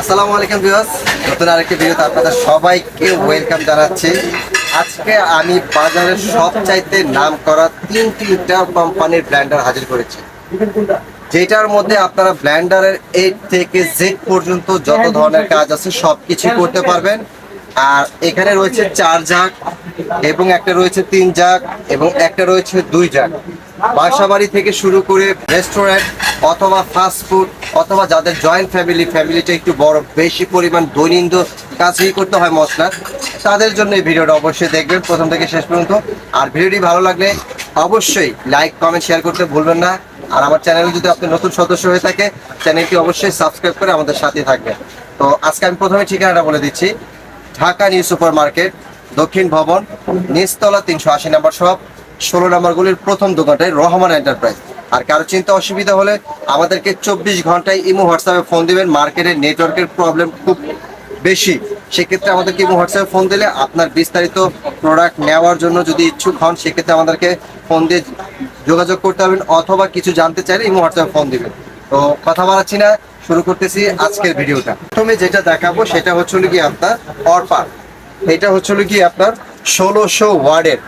আসসালামু আলাইকুম ভিউয়ার্স, নতুন আরেকটি ভিডিওতে আপনাদের সবাইকে ওয়েলকাম জানাচ্ছি। আজকে আমি বাজারের সবচাইতে নাম করা তিন তিনটা কোম্পানির ব্ল্যান্ডার হাজির করেছি। যেটার মধ্যে আপনারা ব্ল্যান্ডারের এ থেকে জেড পর্যন্ত যত ধরনের কাজ আছে সব কিছু করতে পারবেন। আর এখানে রয়েছে চার জাগ এবং একটা রয়েছে তিন জাগ এবং একটা রয়েছে দুই জাগ বাসাবাড়ি থেকে শুরু করে রেস্টুরেন্ট অথবা ফাস্ট ফুড অথবা যাদের জয়েন্ট ফ্যামিলি ফ্যামিলিটা একটু বড়, বেশি পরিমাণ দৈনন্দিন কাজই করতে হয় মশলা তাদের জন্য এই ভিডিওটা অবশ্যই দেখবেন। প্রথম থেকে শেষ পর্যন্ত। আর ভিডিওটি ভালো লাগলে অবশ্যই লাইক কমেন্ট শেয়ার করতে ভুলবেন না। আর আমার চ্যানেলে যদি আপনি নতুন সদস্য হয়ে থাকে চ্যানেলটি অবশ্যই সাবস্ক্রাইব করে আমাদের সাথে থাকবেন। তো আজকে আমি প্রথমে ঠিকানাটা বলে দিচ্ছি। ঢাকা নিউ সুপার মার্কেট দক্ষিণ ভবন, নিচতলা তিনশো আশি নম্বর সব ষোলো নম্বরগুলির প্রথম দোকানটাই রহমান এন্টারপ্রাইজ। আর কারও চিন্তা অসুবিধা হলে আমাদেরকে চব্বিশ ঘন্টায় ইমো হোয়াটসঅ্যাপে ফোন দিবেন, মার্কেটের নেটওয়ার্কের প্রবলেম খুব বেশি। সেক্ষেত্রে আমাদেরকে ইমো হোয়াটসঅ্যাপে ফোন দিলে আপনার বিস্তারিত প্রোডাক্ট নেওয়ার জন্য যদি ইচ্ছুক হন, সেক্ষেত্রে আমাদেরকে ফোন দিয়ে যোগাযোগ করতে পারবেন, অথবা কিছু জানতে চাইলে ইমো হোয়াটসঅ্যাপে ফোন দিবেন। তো কথা বাড়াচ্ছি না। শুরু করতেছি আজকের ভিডিওটা। প্রথমে যেটা দেখাবো সেটা হচ্ছে কি আপনার অরপা এটা হচ্ছে কি আপনার ষোলোশো ওয়ার্ডের,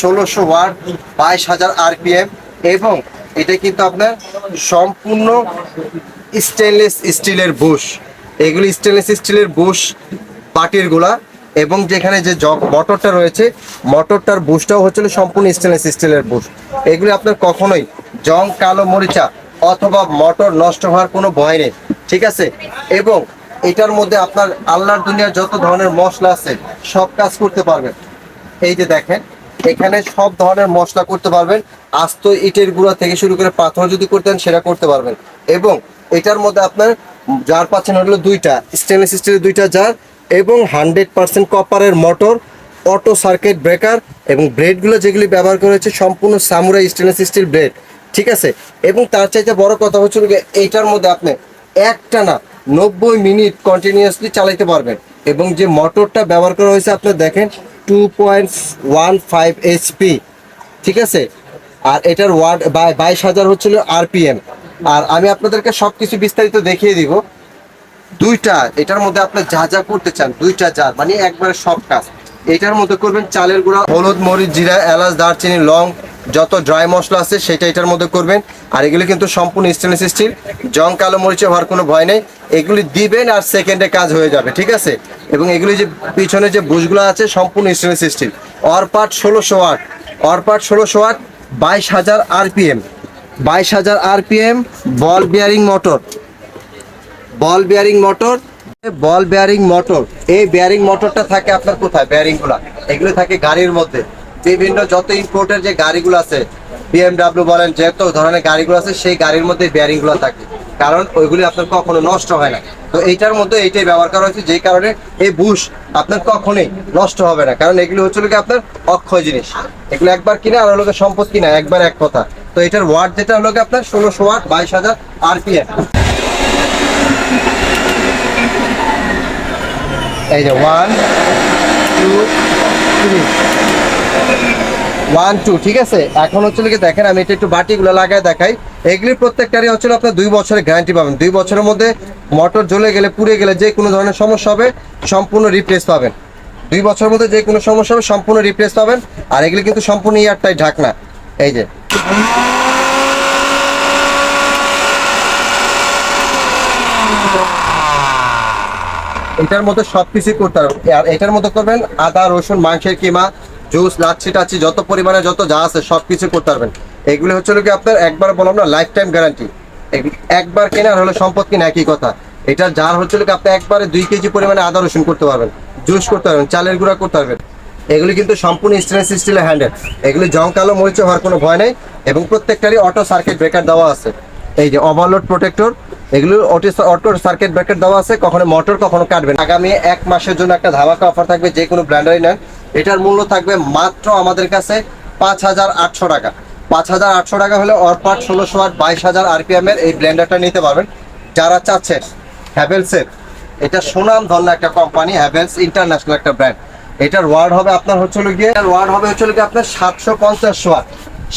ষোলোশো ওয়ার্ড বাইশ হাজার আরপিএম এবং এটা কিন্তু আপনার সম্পূর্ণ স্টেনলেস স্টিলের বুশ এগুলি স্টেনলেস স্টিলের বুশ পাটিরগুলা এবং যেখানে যে জগ মোটরটা রয়েছে মোটরটার বুশটাও হচ্ছে হলো সম্পূর্ণ স্টেনলেস স্টিলের বুশ এগুলি আপনার কখনোই জং, কালো, মরিচা অথবা মোটর নষ্ট হওয়ার কোনো ভয় নেই। ঠিক আছে? এবং এটার মধ্যে আপনার আল্লাহর দুনিয়ার যত ধরনের মশলা আছে, সব কাজ করতে পারবেন। এই যে দেখেন, এখানে সব ধরনের মশলা করতে পারবেন। আস্ত ইটের গুঁড়া থেকে শুরু করে পাথর যদি করতেন, সেটা করতে পারবেন। এবং এটার মধ্যে আপনার জার পাচ্ছেন হলো দুইটা স্টেনলেস স্টিলের দুইটা জার এবং হান্ড্রেড পার্সেন্ট কপারের মোটর অটো সার্কিট ব্রেকার এবং ব্রেডগুলো যেগুলি ব্যবহার করা হয়েছে, সম্পূর্ণ সামুরাই স্টেনলেস স্টিল ব্রেড ঠিক আছে? এবং তার চাইতে বড় কথা হচ্ছে যে এইটার মধ্যে আপনি একটা না, নব্বই মিনিট কন্টিনিউয়াসলি চালাইতে পারবেন। এবং যে মোটরটা ব্যবহার করা হয়েছে আপনার দেখেন two point one five HP ঠিক আছে? আর এটার ওয়ার্ড বাইশ হাজার হচ্ছিল আরপিএম আর আমি আপনাদেরকে সব কিছু বিস্তারিত দেখিয়ে দিব। দুইটা, এটার মধ্যে আপনি যা যা করতে চান, দুইটা জার মানে একবারে সব কাজ। এটার মধ্যে করবেন চালের গুঁড়া, হলুদ, মরিচ, জিরা, এলাচ, দারচিনি, লং যত ড্রাই মশলা আছে সেটা এটার মধ্যে করবেন। আর এগুলি কিন্তু সম্পূর্ণ স্টেনলেস স্টিল জং কালো মরিচে হওয়ার কোনো ভয় নেই। এগুলি দিবেন আর সেকেন্ডে কাজ হয়ে যাবে, ঠিক আছে? এবং এগুলি যে পিছনে যে বুশগুলো আছে সম্পূর্ণ স্টেনলেস স্টিল অরপাট ষোলোশো ওয়াট অরপাট ষোলোশো আট, বাইশ হাজার আরপিএম। বাইশ হাজার RPM ball bearing motor ball bearing motor ball bearing motor এই বেয়ারিং মোটরটা থাকে আপনার কোথায়? বেয়ারিংগুলা। এগুলো থাকে গাড়ির মধ্যে। বিভিন্ন যত ইম্পোর্টের যে গাড়িগুলো আছে বিএমডাব্লিউ বলেন যত ধরনের গাড়িগুলো আছে, সেই গাড়ির মধ্যে বেয়ারিংগুলো থাকে। কারণ ওইগুলি আপনার কখনো নষ্ট হয় না। তো এইটার মধ্যে এইটাই ব্যবহার করা হয়েছে, যেই কারণে এই বুশ আপনার কখনোই নষ্ট হবে না। কারণ এগুলো হচ্ছে কি আপনার অক্ষয় জিনিস। এগুলো একবার কিনা আর গিয়ে সম্পদ কিনা, একবার এক কথা। তো এটার ওয়াট যেটা হলো গিয়ে আপনার ষোলোশো ওয়াট বাইশ হাজার আরপিএম এই যে one two three one two ঠিক আছে? এখন হচ্ছে কি দেখেন, আমি এটা একটু বাটিগুলো লাগায় দেখাই। এগুলির প্রত্যেকটারই হচ্ছিল আপনার দুই বছরের গ্যারান্টি পাবেন। দুই বছরের মধ্যে মোটর জ্বলে গেলে, পুড়ে গেলে যে কোনো ধরনের সমস্যা হবে, সম্পূর্ণ রিপ্লেস পাবেন। দুই বছরের মধ্যে যে কোনো সমস্যা হবে, সম্পূর্ণ রিপ্লেস পাবেন। আর এগুলি কিন্তু সম্পূর্ণ ইয়ারটাই ঢাকনা। এই যে। এটার মধ্যে সবকিছু করতে পারবেন। আর এটার মধ্যে করবেন আদা, রসুন, মাংসের কিমা জুস, লাচ্ছি টাচ্ছি যত পরিমাণে যত যা আছে সব কিছু করতে পারবেন। এগুলো হচ্ছে কি আপনার একবার বললাম না লাইফ টাইম গ্যারান্টি একবার কেনার হলে সম্পদ কিনা একই কথা। এটা যার হচ্ছে কি আপনি একবারে দুই কেজি পরিমাণে আদা, রসুন করতে পারবেন। জুস করতে পারবেন, চালের গুঁড়া করতে পারবেন। এগুলি কিন্তু সম্পূর্ণ স্টেনলেস স্টিলের হ্যান্ডেল এগুলি জং কালো মরিচে হওয়ার কোনো ভয় নেই এবং প্রত্যেকটারই অটো সার্কিট ব্রেকার দেওয়া আছে। এই যে ওভারলোড প্রোটেক্টর এগুলো অটো সার্কিট ব্রেকার দেওয়া আছে, কখনো মোটর কখনো কাটবেন আগামী এক মাসের জন্য একটা ধামাকা অফার থাকবে যে কোনো ব্র্যান্ডারই নেন এটার মূল্য থাকবে মাত্র আমাদের কাছে পাঁচ হাজার আটশো টাকা। পাঁচ হাজার আটশো টাকা হলে অরপাট ষোলোশো আট বাইশ হাজার আরপিএম এর এই ব্লেন্ডারটা নিতে পারবেন। যারা চাচ্ছেন হ্যাভেলসের এটা সুনাম ধন্য একটা কোম্পানি হ্যাভেলস ইন্টারন্যাশনাল একটা ব্র্যান্ড এটার ওয়ার্ড হবে আপনার হচ্ছে গিয়ে গিয়ে ওয়ার্ড হবে হচ্ছে গিয়ে আপনার সাতশো পঞ্চাশ ওয়াট।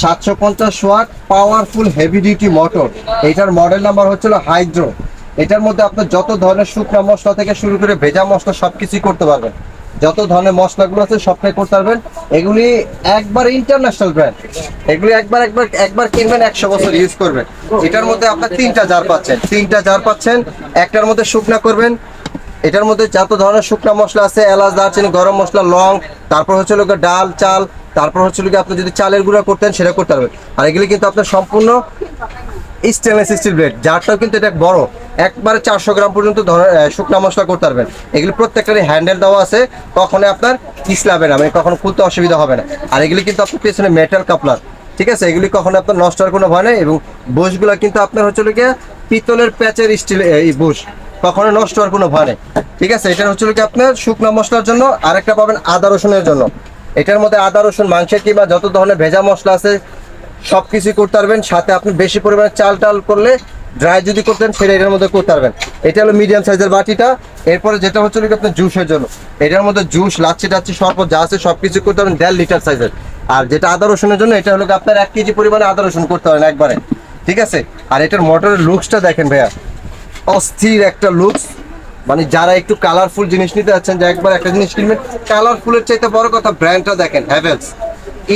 সাতশো পঞ্চাশ watt powerful heavy duty motor এটার মডেল নাম্বার হচ্ছিল হাইড্রো এটার মধ্যে আপনার যত ধরনের শুকনা মশলা থেকে শুরু করে ভেজা মশলা সবকিছুই করতে পারবেন। যত ধরনের মশলাগুলো আছে সবটাই করতে পারবেন। এগুলি একবার ইন্টারন্যাশনাল ব্র্যান্ড এগুলি একবার একবার একবার কিনবেন, একশো বছর ইউজ করবেন। এটার মধ্যে আপনার তিনটা জার পাচ্ছেন। তিনটা জার পাচ্ছেন, একটার মধ্যে শুকনা করবেন। এটার মধ্যে যত ধরনের শুকনা মশলা আছে, এলাচ, দারচিনি, গরম মশলা, লং, তারপর হচ্ছে লোক ডাল, চাল, তারপর হচ্ছে লোক আপনি যদি চালের গুঁড়া করতেন, সেটা করতে পারবেন। আর এগুলি কিন্তু আপনার সম্পূর্ণ স্টেনলেস স্টিল ব্লেড জারটাও কিন্তু এটা বড়। একবারে চারশো গ্রাম পর্যন্ত শুকনা মশলা করতে পারবেন। এগুলি প্রত্যেকটারই হ্যান্ডেল দেওয়া আছে, কখনো আপনার পিছলাবে না মানে কখনো খুলতে অসুবিধা হবে না। আর এগুলি কিন্তু আপনার পেছনে মেটাল কাপলার ঠিক আছে? এগুলি কখনো আপনার নষ্ট হওয়ার কোনো ভয় নেই এবং বুশগুলো কিন্তু আপনার হচ্ছে গিয়ে পিতলের প্যাচের স্টিল এই বুশ, কখনো নষ্ট হওয়ার কোনো ভয় নেই। ঠিক আছে? এটা হচ্ছে কি আপনার শুকনো মশলার জন্য, আরেকটা পাবেন আদা রসুনের জন্য। এটার মধ্যে আদা, রসুন, মাংসের কিংবা যত ধরনের ভেজা মশলা আছে সব কিছুই করতে পারবেন। সাথে আপনি বেশি পরিমাণে চাল টাল করলে ড্রাই যদি করতেন সেটা এটার মধ্যে করতে পারবেন। এটা হলো মিডিয়াম সাইজের বাটিটা। এরপরে যেটা হচ্ছে আপনার জুসের জন্য। এটার মধ্যে জুস লাচ্ছি টাচ্ছি শরবত যা আছে সব কিছু করতে পারবেন, দেড় লিটার সাইজের আর যেটা আদা রসুনের জন্য, এটা হলো আপনার এক কেজি পরিমাণে আদা রসুন করতে পারেন একবারে। ঠিক আছে? আর এটার মোটরের লুকসটা দেখেন ভাইয়া। অস্থির একটা লুকস মানে যারা একটু কালারফুল জিনিস নিতে যাচ্ছেন, যে একবার একটা জিনিস কিনবেন কালারফুলের চাইতে বড় কথা ব্র্যান্ডটা দেখেন হ্যাভেলস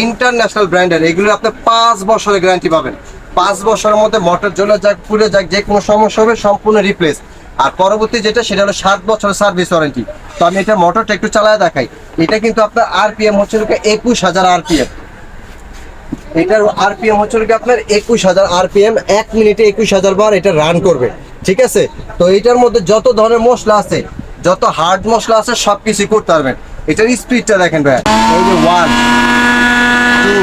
ইন্টারন্যাশনাল ব্র্যান্ডের এগুলো আপনি পাঁচ বছরের গ্যারান্টি পাবেন। পাঁচ বছরের মধ্যে মোটর জ্বলে যাক, পুড়ে যাক, যে কোনো সমস্যা হবে, সম্পূর্ণ রিপ্লেস আর পরবর্তী যেটা, সেটা হলো সাত বছরের সার্ভিস ওয়ারেন্টি তো আমি এটা মোটরটা একটু চালায় দেখাই। এটা কিন্তু আপনার আরপিএম হচ্ছে একুশ হাজার আরপিএম এটার আরপিএম হচ্ছে আপনার একুশ হাজার আরপিএম এক মিনিটে একুশ হাজার বার এটা রান করবে। ঠিক আছে? তো এটার মধ্যে যত ধরনের মশলা আছে, যত হার্ড মশলা আছে সব কিছু করতে পারবেন। এটার স্পিডটা দেখেন ভাই ওয়ান টু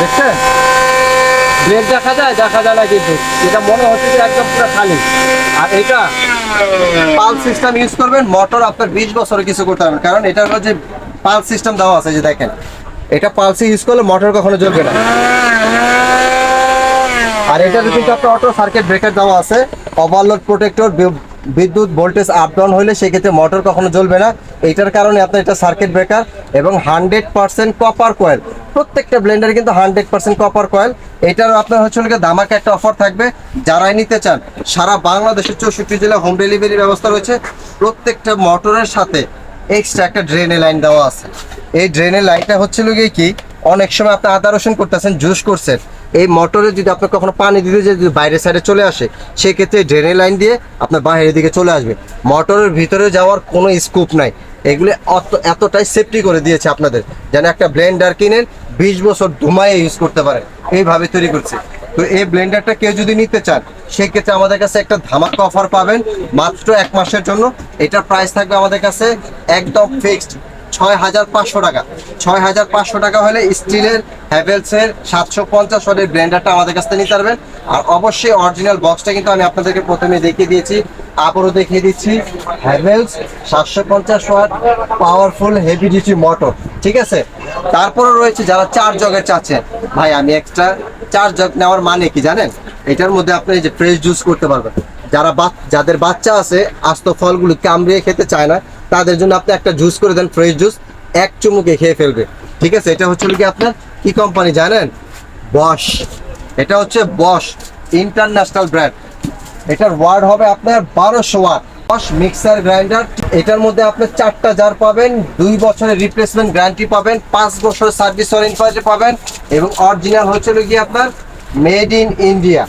দেখছেন? ব্রেক দেখা যায় দেখা যায় না কিন্তু। এটা মনে হচ্ছে যে একদম খালি। আর এটা পালস সিস্টেম ইউজ করবেন মোটর আপনার বছরে কিছু করতে কারণ এটা যে পালস সিস্টেম দেওয়া আছে যে দেখেন। এটা পালসে ইউজ করলে মোটর কখনো জ্বলবে না। আর এটাতে কিন্তু অটো সার্কিট ব্রেকার দেওয়া আছে। ওভারলোড প্রোটেক্টর বিদ্যুৎ ভোল্টেজ আপ ডাউন হলে সেক্ষেত্রে মোটর কখনো জ্বলবে না। এটার কারণে আপনার এটা সার্কিট ব্রেকার এবং হান্ড্রেড পার্সেন্ট কপার কয়েল প্রত্যেকটা ব্লেন্ডারে কিন্তু হান্ড্রেড পার্সেন্ট কপার কয়েল এটার আপনার হচ্ছে দামাকে একটা অফার থাকবে। যারাই নিতে চান, সারা বাংলাদেশের চৌষট্টি জেলা হোম ডেলিভারি ব্যবস্থা রয়েছে। প্রত্যেকটা মোটরের সাথে এক্সট্রা একটা ড্রেনে লাইন দেওয়া আছে। এই ড্রেনের লাইনটা হচ্ছিল গিয়ে কি, অনেক সময় আপনি আদা রসুন করতেছেন জুস করছেন। এই মোটরে যদি আপনার কখনো পানি দিতে যদি বাইরের সাইডে চলে আসে, সেক্ষেত্রে ড্রেনের লাইন দিয়ে আপনার বাইরের দিকে চলে আসবে। মোটরের ভিতরে যাওয়ার কোনো স্কোপ নাই। এগুলি অত, এতটাই সেফটি করে দিয়েছে আপনাদের, যেন একটা ব্লেন্ডার কিনেন, বিশ বছর ধুমায় ইউজ করতে পারেন। এইভাবে তৈরি করছে। তো এই ব্লেন্ডারটা কেউ যদি নিতে চান, সেক্ষেত্রে আমাদের কাছে একটা ধামাকা অফার পাবেন, মাত্র এক মাসের জন্য। এটার প্রাইস থাকবে আমাদের কাছে একদম ফিক্সড ছয় হাজার পাঁচশো টাকা। ছয় হাজার পাঁচশো টাকা হলে স্টিলের হ্যাভেলসের সাতশো পঞ্চাশ ওয়াটের ব্লেন্ডারটা আমাদের কাছ থেকে নিতে পারবেন। আর অবশ্যই অরিজিনাল বক্সটা কিন্তু আমি আপনাদেরকে প্রথমে দেখিয়ে দিয়েছি আবারও দেখিয়ে দিচ্ছি। হ্যাভেলস সাতশো পঞ্চাশ watt powerful heavy duty motor ঠিক আছে? তারপরে রয়েছে যারা চার জগের চাচ্ছেন। ভাই, আমি এক্সট্রা চার জগ নেওয়ার মানে কি জানেন? এটার মধ্যে আপনি যে ফ্রেশ জুস করতে পারবেন। যারা যাদের বাচ্চা আছে, আস্ত ফলগুলো কামড়িয়ে খেতে চায় না তাদের জন্য আপনি একটা জুস করে দেন ফ্রেশ জুস এক চুমুকে খেয়ে ফেলবে। ঠিক আছে? এটা হচ্ছে কি আপনার, কি কোম্পানি জানেন? বস এটা হচ্ছে বস ইন্টারন্যাশনাল ব্র্যান্ড এটার ওয়ার্ড হবে আপনার বারোশো ওয়াট বস মিক্সার গ্রাইন্ডার এটার মধ্যে আপনার চারটা জার পাবেন, দুই বছরের রিপ্লেসমেন্ট গ্যারান্টি পাবেন, পাঁচ বছরের সার্ভিস ওয়ারেন্টি পাবেন এবং অরিজিনাল হচ্ছে কি আপনার made in India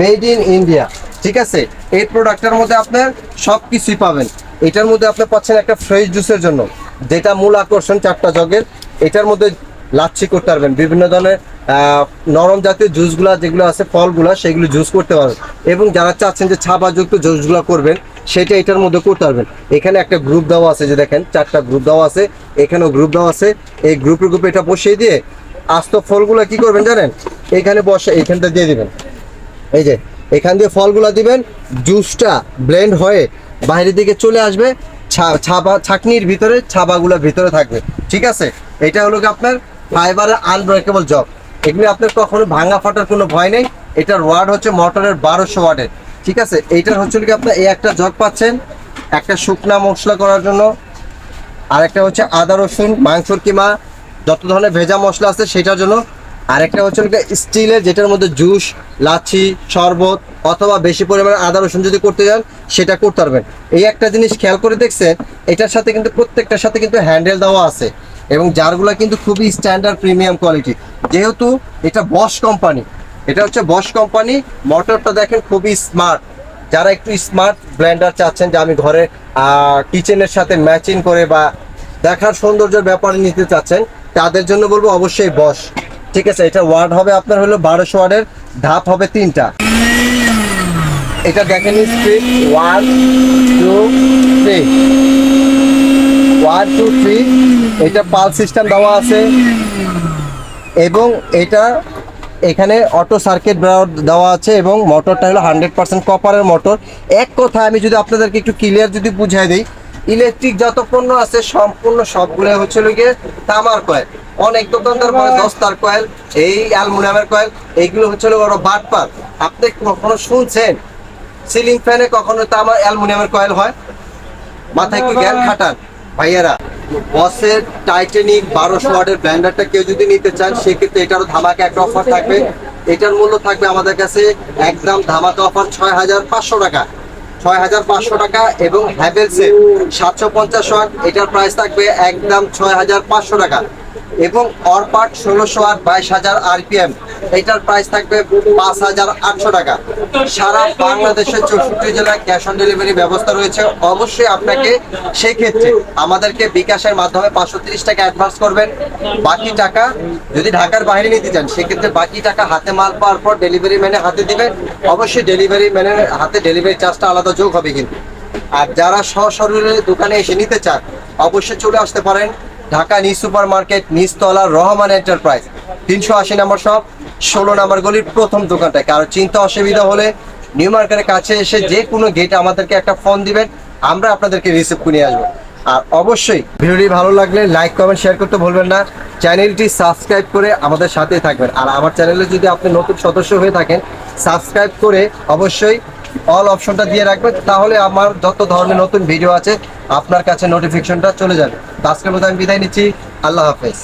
made in India ঠিক আছে? এই প্রোডাক্টের মধ্যে আপনার সব কিছুই পাবেন। এটার মধ্যে আপনি পাচ্ছেন একটা ফ্রেশ জুসের জন্য। যেটা মূল আকর্ষণ চারটা জগের। এটার মধ্যে লাচ্ছি করতে পারবেন। বিভিন্ন ধরনের নরম জাতীয় জুসগুলা যেগুলো আছে, ফলগুলা, সেগুলো জুস করতে পারবেন। এবং যারা চাচ্ছেন যে ছাপাযুক্ত জুসগুলো করবেন, সেটা এটার মধ্যে করতে পারবেন। এখানে একটা গ্রুপ দেওয়া আছে, যে দেখেন, চারটা গ্রুপ দেওয়া আছে। এখানেও গ্রুপ দেওয়া আছে। এই গ্রুপের গ্রুপে এটা বসিয়ে দিয়ে আস্ত ফলগুলো কি করবেন জানেন? এখানে বসে, এখানটা দিয়ে দিবেন। এই যে, এখান দিয়ে ফলগুলা দিবেন। জুসটা ব্লেন্ড হয়ে বাইরের দিকে চলে আসবে, ছা- ছাবা ছাকনির ভিতরে ছাবাগুলো ভিতরে থাকবে। ঠিক আছে? এটা হলো আপনার ফাইবারের আনব্রেকেবল জব এগুলি আপনার কখনো ভাঙা ফাটার কোনো ভয় নেই। এটার ওয়ার্ড হচ্ছে মোটরের বারোশো ওয়ার্ডের ঠিক আছে? এইটার হচ্ছে কি আপনার এই একটা জগ পাচ্ছেন, একটা শুকনা মশলা করার জন্য। আর একটা হচ্ছে আদা রসুন, মাংসর কিমা, যত ধরনের ভেজা মশলা আছে সেটার জন্য আর একটা হচ্ছে স্টিলের, যেটার মধ্যে জুস, লাচ্ছি, শরবত অথবা বেশি পরিমাণে আদা রসুন যদি করতে যান সেটা করতে পারবেন। এই একটা জিনিস খেয়াল করে দেখছেন, এটার সাথে কিন্তু প্রত্যেকটার সাথে কিন্তু হ্যান্ডেল দেওয়া আছে এবং জারগুলো কিন্তু খুবই স্ট্যান্ডার্ড প্রিমিয়াম কোয়ালিটি যেহেতু এটা বস কোম্পানি এটা হচ্ছে বস কোম্পানি মোটরটা দেখেন খুবই স্মার্ট যারা একটু স্মার্ট ব্লেন্ডার চাচ্ছেন যে আমি ঘরে কিচেনের সাথে ম্যাচিং করে বা দেখার সৌন্দর্যের ব্যাপারে নিতে চাচ্ছেন, তাদের জন্য বলব অবশ্যই বস ঠিক আছে, এটা ওয়ার্ড হবে আপনার হলো বারোশো ওয়ার্ডের ধাপ হবে তিনটা। এটা দেখেন speed one two three one two three এটা পাল সিস্টেম দেওয়া আছে। এবং এটা এখানে অটো সার্কিট দেওয়া আছে এবং মোটরটা হলো হান্ড্রেড পার্সেন্ট কপারের মোটর এক কথা আমি যদি আপনাদেরকে একটু ক্লিয়ার যদি বুঝাই দিই ইলেকট্রিক যত পণ্য আছে, সম্পূর্ণ সবগুলো হচ্ছে গিয়ে তামার কয়েল। অনেক দোকানদার করে দস্তার কয়েল, এই অ্যালুমিনিয়ামের কয়েল, এইগুলো হচ্ছে ওরা বাটপার আপনি কখনো শুনছেন? সিলিং ফ্যানে কখনো তামার, অ্যালুমিনিয়ামের কয়েল হয়? মাথায় একটু জ্ঞান খাটান? ভাইয়ারা, বসের টাইটানিক বারোশো ওয়ার্ডের ব্র্যান্ডারটা কেউ যদি নিতে চান, সেক্ষেত্রে এটারও ধামাকা একটা অফার থাকবে। এটার মূল্য থাকবে আমাদের কাছে একদম ধামাকা অফার ছয় হাজার পাঁচশো টাকা। ছয় হাজার পাঁচশো টাকা এবং হ্যাভেলসের সাতশো পঞ্চাশ ওয়াট, এটার প্রাইস থাকবে একদম ছয় হাজার পাঁচশো টাকা। এবং অরপাট ষোলোশো আর বাইশ হাজার আরপিএম। এটার প্রাইস থাকবে পাঁচ হাজার আটশো টাকা। সারা বাংলাদেশের চৌষট্টি জেলায় ক্যাশ অন ডেলিভারি ব্যবস্থা রয়েছে। অবশ্যই আপনাকে সেই ক্ষেত্রে আমাদেরকে বিকাশের মাধ্যমে পাঁচশো তিরিশ টাকা অ্যাডভান্স করবেন। বাকি টাকা যদি ঢাকার বাইরে নিতে চান, সেক্ষেত্রে বাকি টাকা হাতে মাল পাওয়ার পর ডেলিভারি ম্যানে হাতে দিবেন। অবশ্যই ডেলিভারি ম্যানের হাতে ডেলিভারি চার্জটা আলাদা যোগ হবে কিন্তু। আর যারা সশরীরে দোকানে এসে নিতে চান, অবশ্যই চলে আসতে পারেন। ঢাকা নিউ সুপার মার্কেট নিচতলা রহমান এন্টারপ্রাইজ। তিনশো আশি নম্বর শপ, ষোলো নম্বর গলির প্রথম দোকানটায়। কারও চিন্তা অসুবিধা হলে নিউ মার্কেটের কাছে এসে যে কোনো গেটে আমাদেরকে একটা ফোন দিবেন, আমরা আপনাদেরকে রিসিভ করে আসব। আর অবশ্যই ভিডিওটি ভালো লাগলে লাইক কমেন্ট শেয়ার করতে ভুলবেন না। চ্যানেলটি সাবস্ক্রাইব করে আমাদের সাথেই থাকবেন। আর আমার চ্যানেলে যদি আপনি নতুন সদস্য হয়ে থাকেন সাবস্ক্রাইব করে অবশ্যই অল অপশনটা দিয়ে রাখবেন তাহলে আমার যত ধরনের নতুন ভিডিও আছে, আপনার কাছে নোটিফিকেশনটা চলে যাবে। আজকের মতো আমি বিদায় নিচ্ছি, আল্লাহ হাফেজ।